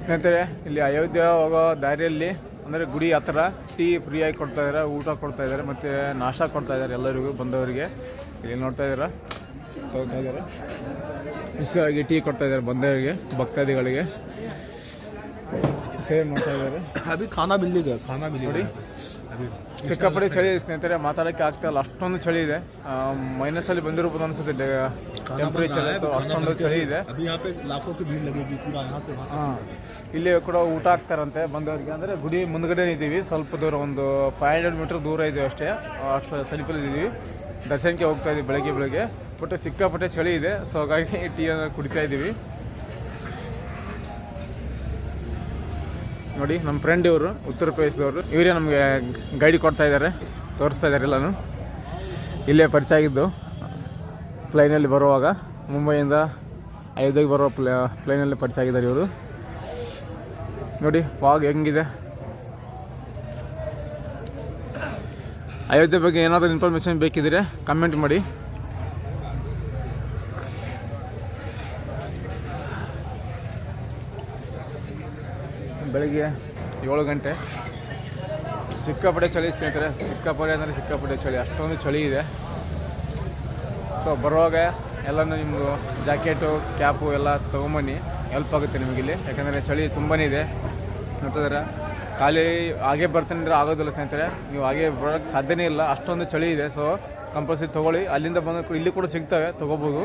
ಸ್ನೇಹಿತರೆ, ಇಲ್ಲಿ ಅಯೋಧ್ಯೆ ಹೋಗೋ ದಾರಿಯಲ್ಲಿ, ಅಂದರೆ ಗುಡಿ ಹತ್ರ ಟೀ ಫ್ರೀಯಾಗಿ ಕೊಡ್ತಾ ಇದ್ದಾರೆ ಊಟ ಕೊಡ್ತಾ ಇದ್ದಾರೆ ಮತ್ತು ನಾಷ್ಟ ಕೊಡ್ತಾ ಇದ್ದಾರೆ ಎಲ್ಲರಿಗೂ, ಬಂದವರಿಗೆ. ಇಲ್ಲಿ ನೋಡ್ತಾ ಇದ್ದೀರಾ? ತಗೋತಾ ಇದ್ದಾರೆ. ಬಿಸಿಯಾಗಿ ಟೀ ಕೊಡ್ತಾ ಇದ್ದಾರೆ ಬಂದವರಿಗೆ, ಭಕ್ತಾದಿಗಳಿಗೆ. ಸೇವೆ ಮಾಡ್ತಾ ಇದ್ದಾರೆ. ಅಭಿ ಖಾನಾ ಬಿಲ್ಲಿಗೆ ಖಾನಾ ಬಿಲ್ಲಿ ಚಳಿ ಸ್ನೇಹಿತರೆ ಮಾತಾಡಕ್ಕೆ ಆಗ್ತಾ ಇಲ್ಲ. ಅಷ್ಟೊಂದು ಚಳಿ ಇದೆ. ಮೈನಸ್ ಅಲ್ಲಿ ಬಂದಿರ್ಬೋದು ಅನ್ಸುತ್ತೆ ಟೆಂಪರೇಚರ್ ಅಷ್ಟೊಂದು ಚಳಿ ಇದೆ. ಇಲ್ಲಿ ಕೂಡ ಊಟ ಆಗ್ತಾರಂತೆ ಬಂದವರಿಗೆ. ಅಂದರೆ ಗುಡಿ ಮುಂದ್ಗಡೆ ಇದ್ದೀವಿ. ಸ್ವಲ್ಪ ದೂರ ಒಂದು ಫೈವ್ ಹಂಡ್ರೆಡ್ ಮೀಟರ್ ದೂರ ಇದೆ ಅಷ್ಟೇ. ಸಲಿಪಲ್ಲಿ ಇದ್ದೀವಿ. ದರ್ಶನಕ್ಕೆ ಹೋಗ್ತಾ ಇದೀವಿ ಬೆಳಗ್ಗೆ ಬೆಳಗ್ಗೆ. ಬಟ್ ಸಿಕ್ಕಾಪಟ್ಟೆ ಚಳಿ ಇದೆ. ಸೊ ಹಾಗಾಗಿ ಟೀ ಕುಡಿತಾ ಇದ್ದೀವಿ ನೋಡಿ, ನಮ್ಮ ಫ್ರೆಂಡ್ ಇವರು, ಉತ್ತರ ಪ್ರದೇಶದವರು. ಇವರೇ ನಮಗೆ ಗೈಡ್ ಕೊಡ್ತಾ ಇದ್ದಾರೆ ತೋರಿಸ್ತಾ ಇದ್ದಾರೆ ಎಲ್ಲನೂ. ಇಲ್ಲೇ ಪರಿಚಯ ಆಗಿದ್ದು. ಪ್ಲೈನಲ್ಲಿ ಬರುವಾಗ, ಮುಂಬೈಯಿಂದ ಅಯೋಧ್ಯೆಗೆ ಬರೋ ಪ್ಲೇ ಪ್ಲೈನಲ್ಲಿ ಪರಿಚಯ ಆಗಿದ್ದಾರೆ ಇವರು. ನೋಡಿ ಫಾಗ್ ಹೆಂಗಿದೆ? ಅಯೋಧ್ಯೆ ಬಗ್ಗೆ ಏನಾದರೂ ಇನ್ಫಾರ್ಮೇಷನ್ ಬೇಕಿದ್ರೆ ಕಮೆಂಟ್ ಮಾಡಿ. ಬೆಳಿಗ್ಗೆ ಏಳು ಗಂಟೆ. ಸಿಕ್ಕಾಪಟ್ಟೆ ಚಳಿ ಸ್ನೇಹಿತರೆ. ಸಿಕ್ಕಾಪಟ್ಟೆ ಅಂದರೆ ಸಿಕ್ಕಾಪಟ್ಟೆ ಚಳಿ. ಅಷ್ಟೊಂದು ಚಳಿ ಇದೆ. ಸೊ ಬರುವಾಗ ಎಲ್ಲನೂ ನಿಮ್ಮದು ಜಾಕೆಟು, ಕ್ಯಾಪು ಎಲ್ಲ ತೊಗೊಂಬನ್ನಿ. ಹೆಲ್ಪ್ ಆಗುತ್ತೆ ನಿಮಗಿಲ್ಲಿ ಯಾಕಂದರೆ ಚಳಿ ತುಂಬಾ ಇದೆ. ಮತ್ತದ್ರೆ ಖಾಲಿ ಹಾಗೆ ಬರ್ತೀನಿ ಅಂದರೆ ಆಗೋದಿಲ್ಲ ಸ್ನೇಹಿತರೆ. ನೀವು ಹಾಗೆ ಬರೋಕ್ಕೆ ಸಾಧ್ಯನೇ ಇಲ್ಲ. ಅಷ್ಟೊಂದು ಚಳಿ ಇದೆ. ಸೊ ಕಂಪಲ್ಸರಿ ತೊಗೊಳ್ಳಿ. ಅಲ್ಲಿಂದ ಬಂದ ಇಲ್ಲಿ ಕೂಡ ಸಿಗ್ತವೆ. ತೊಗೋಬೋದು.